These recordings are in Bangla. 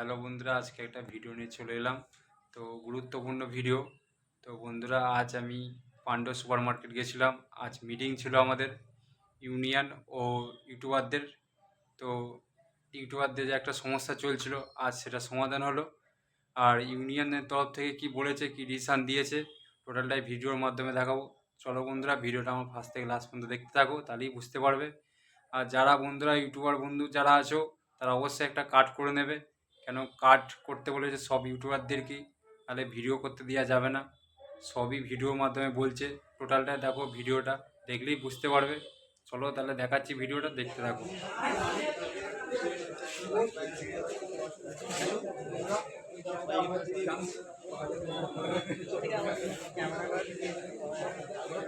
হ্যালো বন্ধুরা, আজকে একটা ভিডিও নিয়ে চলে এলাম। তো গুরুত্বপূর্ণ ভিডিও। তো বন্ধুরা, আজ আমি পান্ডব সুপার মার্কেট গেছিলাম। আজ মিটিং ছিল আমাদের ইউনিয়ন ও ইউটিউবারদের। তো ইউটিউবারদের যে একটা সমস্যা চলছিল, আজ সেটা সমাধান হলো। আর ইউনিয়নের তরফ থেকে কি বলেছে, কি ডিসিশান দিয়েছে টোটালটাই ভিডিওর মাধ্যমে দেখাবো। চলো বন্ধুরা, ভিডিওটা আমার ফার্স্ট থেকে লাস্ট পর্যন্ত দেখতে থাকো, তাহলেই বুঝতে পারবে। আর যারা বন্ধুরা, ইউটিউবার বন্ধু যারা আছো, তারা অবশ্যই একটা কাট করে নেবে। কেন কাট করতে বলেছে সব ইউটিউবারদেরকেই তাহলে ভিডিও করতে দেওয়া যাবে না। সবই ভিডিওর মাধ্যমে বলছে। টোটালটা দেখো ভিডিওটা, দেখলেই বুঝতে পারবে। চলো তাহলে দেখাচ্ছি ভিডিওটা, দেখতে থাকো।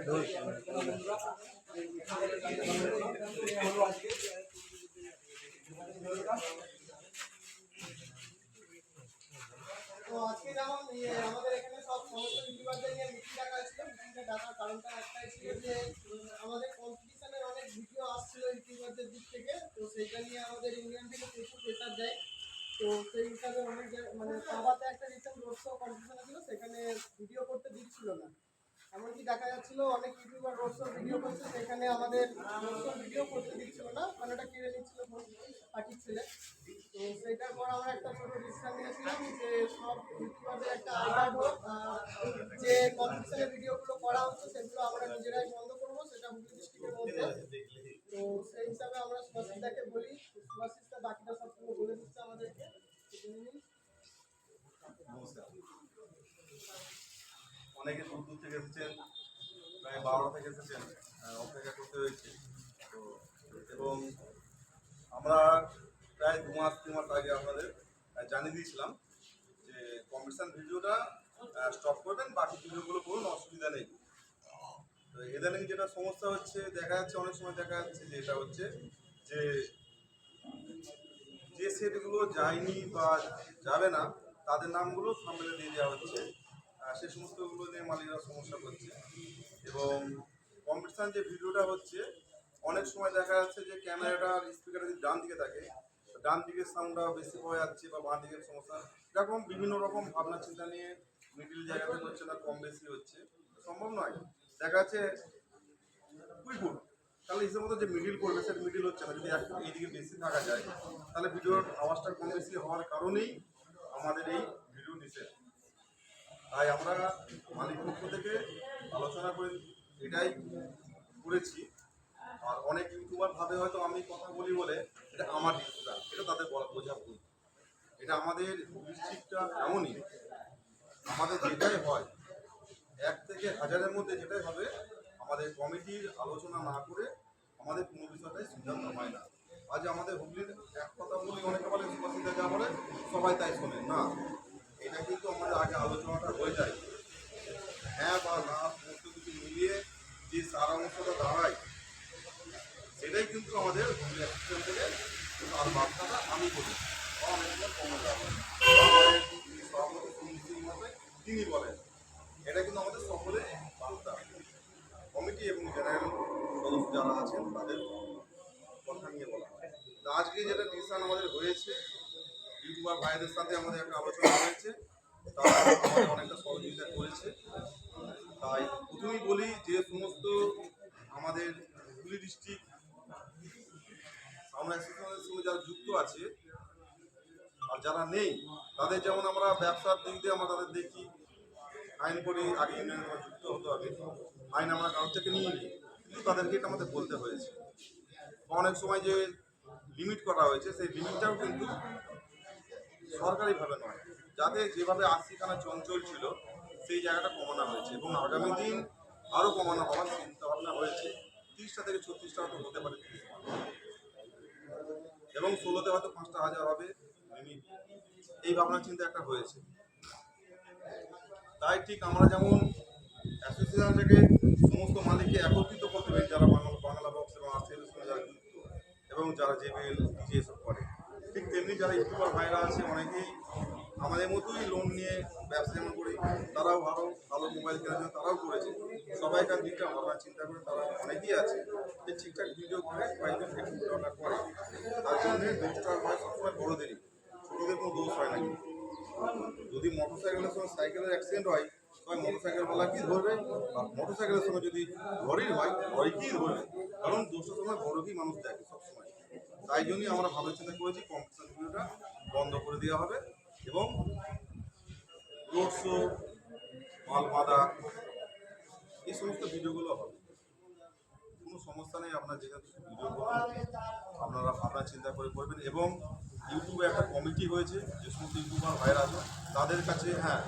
তো সাবাতে একটা রিসেন্ট রোড শো কম্পিটিশন ছিল, সেখানে ভিডিও করতে দিচ্ছিল না। এমনকি দেখা যাচ্ছিল অনেক ইউটিউবার রোড শো ভিডিও করছে, সেখানে আমাদের রোড শো ভিডিও করতে দিচ্ছিল না। মানে ওটা কেড়ে নিচ্ছিল পার্টির ছেলে। তো সেটার পর আমরা একটা ছোট ডিসিশন নিয়েছিলাম যে সব ইউটিউবারদের একটা আইডিয়া হোক যে কম্পিটিশনের ভিডিওগুলো করা হচ্ছে, সেগুলো আমরা নিজেরাই বন্ধ করব, সেটা হুগলি ডিস্ট্রিক্টের মধ্যে। তো সেই হিসাবে আমরা সুভাষিতাকে বলি সুভাষিতা বাকিটা সব কিছু বলে দিচ্ছে আমাদেরকে তো জেনে নিন। অনেকে দূর দূর থেকে এসেছেন প্রায় বারোটা থেকে এসেছেন আহ, অপেক্ষা করতে হয়েছে। তো এবং আমরা প্রায় দু মাস তিন মাস আগে আপনাদের জানিয়ে দিয়েছিলাম যে কম্পিটিশন ভিডিওটা স্টপ করবেন বাকি ভিডিওগুলো করুন অসুবিধা নেই। তো ইদানিং যেটা সমস্যা হচ্ছে দেখা যাচ্ছে অনেক সময় দেখা যাচ্ছে যে এটা হচ্ছে যে যে সেটগুলো যায়নি বা যাবে না তাদের নামগুলো সামনে দিয়ে দেওয়া হচ্ছে। সে সমস্তগুলো নিয়ে মালিকরা সমস্যা করছে। এবং কম্পিটিশান যে ভিডিওটা হচ্ছে, অনেক সময় দেখা যাচ্ছে যে ক্যামেরাটার স্পিকার যদি ডান দিকে থাকে ডান দিকের সাউন্ডটা বেশি পাওয়া যাচ্ছে বা বাঁ দিকের সমস্যা। এরকম বিভিন্ন রকম ভাবনা চিন্তা নিয়ে মিডিল জায়গাতে হচ্ছে না, কম বেশি হচ্ছে। সম্ভব নয়। দেখা যাচ্ছে কুই ফুট তাহলে হিসেবে মতো যে মিডিল করবে সেটা মিডিল হচ্ছে না। যদি একটু এইদিকে বেশি থাকা যায়, তাহলে ভিডিওর আওয়াজটা কম বেশি হওয়ার কারণেই আমাদের এই ভিডিও নিষেধ। তাই আমরা মালিক পক্ষ থেকে আলোচনা করে এটাই করেছি। আর অনেক ইউটিউবার ভাবে হয়তো আমি কথা বলি বলে এটা আমার ডিসিশন, এটা তাদের বলা, বোঝা ভুল। এটা আমাদের ডিস্ট্রিক্টটা এমনই, আমাদের যেটাই হয়, এক থেকে হাজারের মধ্যে যেটাই হবে, আমাদের কমিটির আলোচনা না করে আমাদের কোনো বিষয়টাই সিদ্ধান্ত হয় না। আজ আমাদের হুগলির এক কথা বলি, অনেকে বলে বলে, সবাই তাই শোনে। না এটা কিন্তু আমাদের আগে আলোচনাটা হয়ে যায় হ্যাঁ বা না সমস্ত কিছু মিলিয়ে যে সারাংশটা দাঁড়ায় সেটাই কিন্তু আমাদের হুগলি অ্যাসোসিয়েশন থেকে তার বার্তাটা আমি বলি বা অনেক সময় কমে যাবে বা আমাদের যিনি সভাপতি সুনীল সিং মহাশয় তিনি বলেন, এটা কিন্তু আমাদের সকলে বার্তা। কমিটি এবং জেনারেল সদস্য যারা আছেন, তাদের কথা নিয়ে বলা হয়। আজকে যেটা ডিসিশন আমাদের হয়েছে ইউটিউবার ভাইদের সাথে আমাদের একটা আলোচনা হয়েছে, তারা অনেকটা সহযোগিতা করেছে। তাই প্রথমেই বলি যে সমস্ত আমাদের হুগলি ডিস্ট্রিক্ট আমরা সঙ্গে যারা যুক্ত আছে আর যারা নেই, তাদের যেমন আমরা ব্যবসার দিক দিয়ে আমরা তাদের দেখি, আইন করি, আগে যুক্ত হতে হবে। আইন আমরা কারোর থেকে নিয়ে নিই কিন্তু তাদেরকে এটা আমাদের বলতে হয়েছে। অনেক সময় যে লিমিট করা হয়েছে, সেই লিমিটটাও কিন্তু সরকারিভাবে নয়। যাতে যেভাবে আশিখানা চঞ্চল ছিল, সেই জায়গাটা কমানো হয়েছে এবং আগামী দিন আরও কমানো হওয়ার চিন্তা ভাবনা হয়েছে। তিরিশটা থেকে ছত্রিশটা হতে পারে। এবং ষোলোতে হয়তো পাঁচটা হাজার হবে। এই ভাবনা চিন্তা একটা হয়েছে। তাই ঠিক আমরা যেমন অ্যাসোসিয়েশন থেকে সমস্ত মালিককে একত্রিত করতে পারি যারা বাংলা বাংলা বক্স এবং সঙ্গে যারা যুক্ত, এবং যারা জেবেল ডিজে এসব করে, ঠিক তেমনি যারা ইউটিউবার ভাইরা আছে, অনেকেই আমাদের মতোই লোন নিয়ে ব্যবসা যেমন করি, তারাও ভালো ভালো মোবাইল কেনার জন্য তারাও করেছে। সবাইকার দিকটা ভাবনা চিন্তা করে তারা অনেকেই আছে, যে ঠিকঠাক ভিডিও করে কয়েকজন করে। তার জন্য বেস্টার হয় সবসময় বড়দেরই ছোটদের কোনো দোষ হয় না যদি মোটর সাইকেলের সঙ্গে সাইকেলের অ্যাক্সিডেন্ট হয় তবে মোটর সাইকেল বলা কি ধরবে? আর মোটর সাইকেলের সঙ্গে যদি লরির হয় লরিকেই ধরবে? কারণ দোষের সময় বড়কেই মানুষ দেখে সবসময়। তাই জন্যই আমরা ভালো চিন্তা করেছি কম্পিটিশন ভিডিওটা বন্ধ করে দেওয়া হবে এবং রোড শো মাল বাঁধা এই সমস্ত ভিডিওগুলো হবে। কোনো সমস্যা নেই, আপনার যেখানে ভিডিও আপনারা ভাবনা চিন্তা করে করবেন এবং ইউটিউবে একটা কমিটি হয়েছে যে সমস্ত ইউটিউবার ভাইরা আছে, তাদের কাছে হ্যাঁ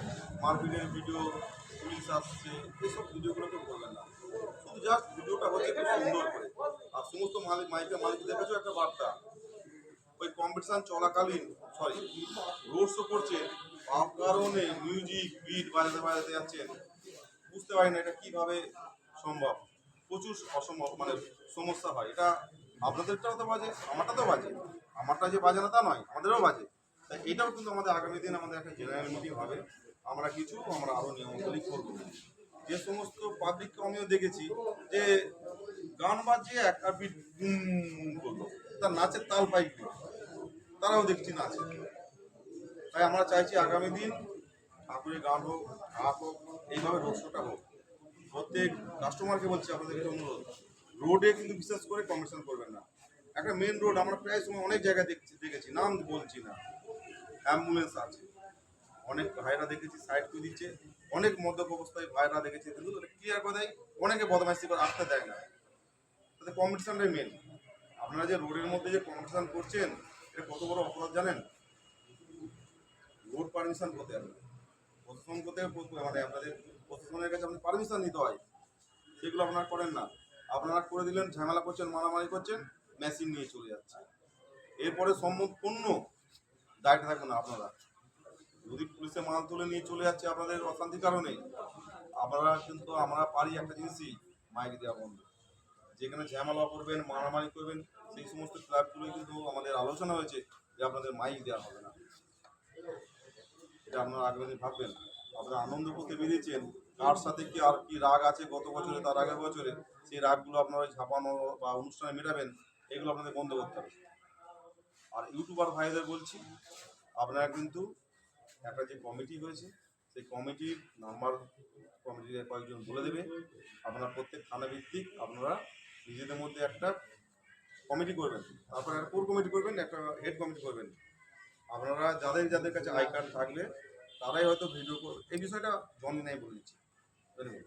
মারপিটের ভিডিও, পুলিশ আসছে এইসব ভিডিওগুলোকে করবেন না। শুধু জাস্ট ভিডিওটা হচ্ছে খুব সুন্দর করে। আর সমস্ত মালিক মাইকের মালিক, দেখেছ একটা বার্তা? ওই কম্পিটিশান চলাকালীন সরি রোড শো করছে কারণে মিউজিক বিট বাজাতে বাজাতে যাচ্ছেন। বুঝতে পারি না এটা কীভাবে সম্ভব। প্রচুর অসম্ভব মানে সমস্যা হয়। এটা আপনাদেরটাও তো বাজে আমারটা তো বাজে। আমারটা যে বাজে না তা নয়, আমাদেরও বাজে। তাই এটাও কিন্তু আমাদের আগামী দিন আমাদের একটা জেনারেল মিটিং হবে। আমরা কিছু, আমরা আরও নিয়মাবলী করব। যে সমস্ত পাবলিককে আমিও দেখেছি যে গান বাজিয়ে এক আর বিট করল। তার নাচের তাল পাইক তারাও দেখছি নাচে। তাই আমরা চাইছি আগামী দিন ঠাকুরের গান হোক হাত হোক, এইভাবে রোডশোটা হোক। প্রত্যেক কাস্টমারকে বলছি আপনাদের কাছে অনুরোধ রোডে কিন্তু বিশেষ করে কমিশন করবেন একটা মেন রোড আমরা প্রায় সময় অনেক জায়গায় দেখছি, দেখেছি। নাম বলছি না। অ্যাম্বুলেন্স আছে। অনেক ভাইরা দেখেছি সাইড করে দিচ্ছে। অনেক মদ্যপ অবস্থায় ভাইরা দেখেছি। কিন্তু ক্লিয়ার করে দেয় অনেকে বদমাইশি করে আসতে দেয় না। তাতে কম্পিটিশনটাই মেন আপনারা যে রোডের মধ্যে যে কম্পিটিশন করছেন, এটা কত বড় অপরাধ জানেন? রোড পারমিশন করতে হবে। প্রশাসন করতে মানে আপনাদের প্রশাসনের কাছে আপনি পারমিশন নিতে হয়। সেগুলো আপনারা করেন না। আপনারা করে দিলেন, ঝামেলা করছেন, মারামারি করছেন। মেশিন নিয়ে চলে যাচ্ছে। এরপরে সম্পূর্ণ থাকবে না আপনারা। যদি পুলিশে মাল তুলে নিয়ে চলে যাচ্ছে আপনাদের অশান্তির কারণে, আপনারা কিন্তু আমরা পারি একটা জিনিসই মাইক দেওয়া বন্ধ। যেখানে ঝামেলা করবেন, মারামারি করবেন, সেই সমস্ত ক্লাবগুলোই কিন্তু আমাদের আলোচনা হয়েছে যে আপনাদের মাইক দেওয়া হবে না। এটা আপনারা আগামী দিন ভাববেন। আপনারা আনন্দ করতে বেরিয়েছেন, কার সাথে কি আর কি রাগ আছে গত বছরে, তার আগের বছরে, সেই রাগগুলো আপনারা ঝাপানো বা অনুষ্ঠানে মেটাবেন। এগুলো আপনাদের বন্ধ করতে হবে। আর ইউটিউবার ভাইদের বলছি, আপনারা কিন্তু একটা যে কমিটি হয়েছে, সেই কমিটির নাম্বার কমিটির কয়েকজন বলে দেবে। আপনারা প্রত্যেক থানা ভিত্তিক আপনারা নিজেদের মধ্যে একটা কমিটি করবেন। তারপর একটা কোর কমিটি করবেন, একটা হেড কমিটি করবেন। আপনারা যাদের যাদের কাছে আই কার্ড থাকলে তারাই হয়তো ভিডিও করবে এই বিষয়টা জনি নাই বলে দিচ্ছি। বুঝলেন?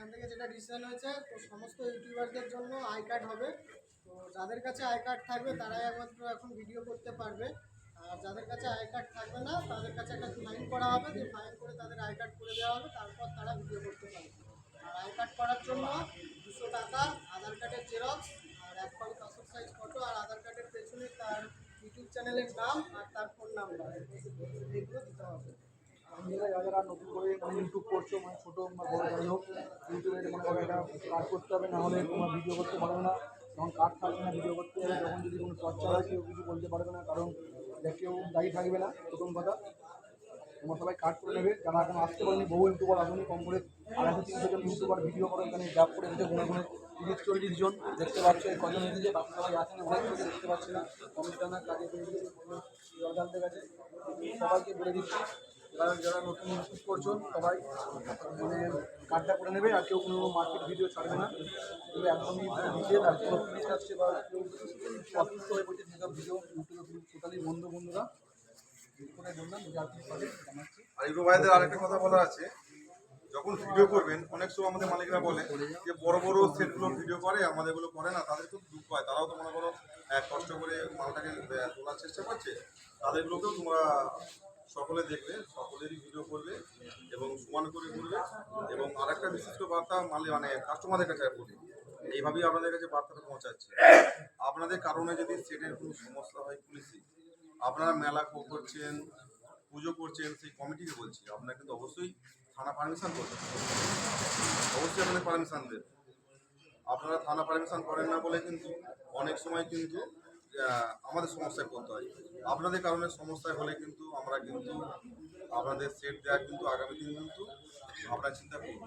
এখান থেকে যেটা ডিসিশন হয়েছে, তো সমস্ত ইউটিউবারদের জন্য আই কার্ড হবে। তো যাদের কাছে আই কার্ড থাকবে, তারাই একমাত্র এখন ভিডিও করতে পারবে। আর যাদের কাছে আই কার্ড থাকবে না, তাদের কাছে একটা ফাইন করা হবে। যে ফাইন করে তাদের আই কার্ড করে দেওয়া হবে, তারপর তারা ভিডিও করতে পারবে। আর আই কার্ড করার জন্য দুশো টাকা, আধার কার্ডের জেরক্স আর এক কপি পাসপোর্ট সাইজ ফটো আর আধার কার্ডের পেছনে তার ইউটিউব চ্যানেলের নাম আর তার ফোন নাম্বার এগুলো দিতে হবে। যারা নতুন করে মানে ইউটিউব করছ মানে ছোটো বা বড় যাই ইউটিউবে করো এটা কাজ করতে হবে, না হলে তোমার ভিডিও করতে পারবে না, যখন কাজ থাকবে না ভিডিও করতে হবে, তখন যদি কোনো চর্চা হয় কেউ কিছু বলতে পারবে না, কারণ কেউ দায়ী থাকবে না, প্রথম কথা। তোমরা সবাই করে নেবে, যারা এখন আসতে পারেনি, বহু ইউটিউবার আসেনি, কম করে আড়াইশো ইউটিউবার ভিডিও করে এখানে ডাব করে এসেছে গুনে গুনে তিরিশ, চল্লিশ দেখতে পাচ্ছ কজন এসেছে অনেক দেখতে পাচ্ছি না। কাজে পেয়ে কাছে সবাইকে বলে দিচ্ছি যারা যারা নতুন ইউটিউব করছ, সবাই মানে কার্ডটা করে নেবে, আর কেউ কোনো মার্কেট ভিডিও ছাড়বে না। এগুলো একদমই নিষেধ আর কোনো পুলিশ আসছে বা কেউ অসুস্থ হয়ে পড়ছে সেসব ভিডিও ইউটিউবে টোটালি বন্ধ বন্ধুরা। আর ইউটিউব ভাইদের আরেকটা কথা বলা আছে, যখন ভিডিও করবেন, অনেক সময় আমাদের মালিকরা বলে যে বড় বড় সেটগুলো ভিডিও করে আমাদেরগুলো করে না, তাদের খুব দুঃখ হয়। তারাও তো মনে করো কষ্ট করে মালটাকে তোলার চেষ্টা করছে, তাদেরগুলোকেও তোমরা সকলে দেখবে, সকলেরই ভিডিও করবে এবং সমান করে করবে এবং আরেকটা বিশিষ্ট বার্তা মালি মানে কাস্টমারদের কাছে বলি, এইভাবেই আপনাদের কাছে বার্তাটা পৌঁছাচ্ছে। আপনাদের কারণে যদি সেটের কোনো সমস্যা হয় পুলিশে, আপনারা মেলা করছেন, পুজো করছেন, সেই কমিটিকে বলছি, আপনারা কিন্তু অবশ্যই থানা পারমিশন করবেন। অবশ্যই আপনাদের পারমিশন দেন আপনারা থানা পারমিশন করেন না বলে কিন্তু অনেক সময় কিন্তু আমাদের সমস্যায় পড়তে হয়। আপনাদের কারণে সমস্যায় হলে কিন্তু আমরা কিন্তু আপনাদের সেট দেওয়া কিন্তু আগামী দিন কিন্তু আপনারা চিন্তা করুন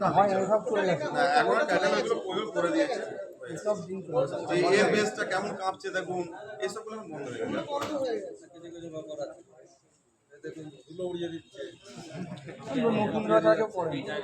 না হয় আমি সব চলে গেছে। না এখন ক্যাটালগুলো প্রয়োগ করে দিয়েছে। যে এর বেসটা কেমন কাঁপছে দেখুন এইসবগুলো এখন বন্ধ হয়ে গেছে দেখুন ধুলো উড়িয়ে দিচ্ছে নতুন গাছ আগে পড়ে না